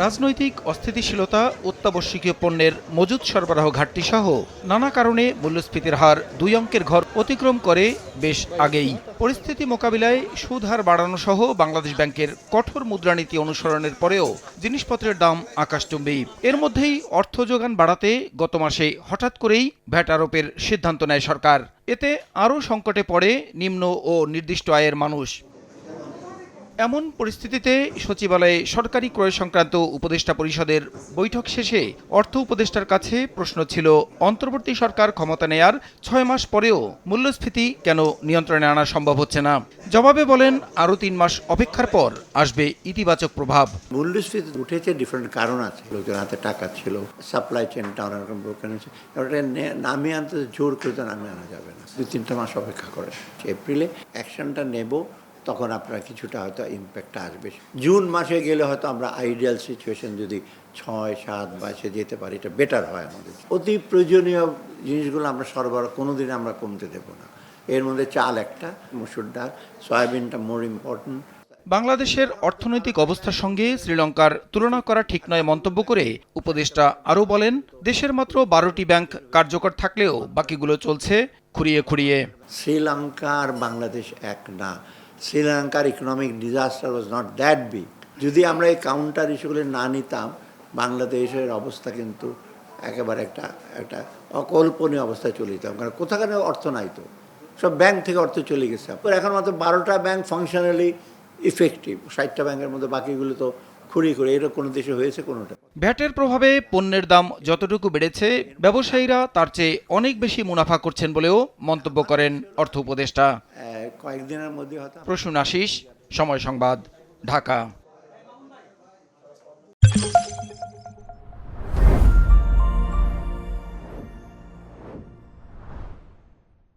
রাজনৈতিক অস্থিতিশীলতা, অত্যাবশ্যকীয় পণ্যের মজুদ সরবরাহ ঘাটতি সহ নানা কারণে মূল্যস্ফীতির হার দুই অঙ্কের ঘর অতিক্রম করে বেশ আগেই। পরিস্থিতি মোকাবিলায় সুদ হার বাড়ানো সহ বাংলাদেশ ব্যাংকের কঠোর মুদ্রানীতি অনুসরণের পরেও জিনিসপত্রের দাম আকাশচুম্বী। এর মধ্যেই অর্থ যোগান বাড়াতে গত মাসে হঠাৎ করেই ভ্যাট আরোপের সিদ্ধান্ত নেয় সরকার। এতে আরও সংকটে পড়ে নিম্ন ও নির্দিষ্ট আয়ের মানুষ। এমন পরিস্থিতিতে সচিবালয়ে সরকারি ক্রয় সংক্রান্ত উপদেষ্টা পরিষদের বৈঠক শেষে অর্থ উপদেষ্টার কাছে প্রশ্ন ছিল, অন্তর্বর্তী সরকার ক্ষমতা নেয়ার ছয় মাস পরেও মূল্যস্ফীতি কেন নিয়ন্ত্রণে আনা সম্ভব হচ্ছে না? জবাবে বলেন, আরও তিন মাস অপেক্ষার পর আসবে ইতিবাচক প্রভাব। মূল্যস্ফীতি উঠেছে ডিফারেন্ট কারণ আছে। লোকজন হাতে টাকা ছিল সাপ্লাই ব্রোকেন হয়েছে। নামিয়ে আনতে জোর করে তো নামিয়ে আনা যাবে না। দুই তিনটা মাস অপেক্ষা করে। এপ্রিলে অ্যাকশনটা নেব তখন আপনার কিছুটা হয়তো ইম্প্যাক্টটা আসবে। জুন মাসে গেলে হয়তো আমরা আইডিয়াল সিচুয়েশন যদি ছয় সাত বাইশে যেতে পারি এটা বেটার হয় আমাদের। অতি প্রয়োজনীয় জিনিসগুলো আমরা সরবরাহ কোনো কোনোদিন আমরা কমতে দেবো না। এর মধ্যে চাল একটা মসুর ডাল সয়াবিনটা মোর ইম্পর্টেন্ট বাংলাদেশের অর্থনৈতিক অবস্থার সঙ্গে শ্রীলঙ্কার তুলনা করা ঠিক নয় মন্তব্য করে উপদেষ্টা আরও বলেন দেশের মাত্র বারোটি ব্যাংক কার্যকর থাকলেও বাকিগুলো চলছে খুঁড়িয়ে খুঁড়িয়ে। শ্রীলঙ্কা আর বাংলাদেশ এক না। শ্রীলঙ্কার economic disaster was not that big যদি আমরা এই কাউন্টার ইস্যুগুলি না নিতাম, বাংলাদেশের অবস্থা কিন্তু একেবারে একটা একটা অকল্পনীয় অবস্থায় চলে যেতাম। কারণ কোথাকার অর্থ নাই তো। সব ব্যাংক থেকে অর্থ চলে গেছে। এখন মাত্র বারোটা ব্যাংক ফাংশনালি ইফেক্টিভ ষাটটা ব্যাংকের মধ্যে বাকিগুলো তো খুঁড়ি খুঁড়ি। এটা কোনো দেশে হয়েছে, কোনোটা? ভ্যাটের প্রভাবে পণ্যের দাম যতটুকু বেড়েছে ব্যবসায়ীরা তার চেয়ে অনেক বেশি মুনাফা করছেন বলেও মন্তব্য করেন অর্থ উপদেষ্টা। কয়েকদিনের মধ্যে প্রসূন আশিস সময় সংবাদ ঢাকা।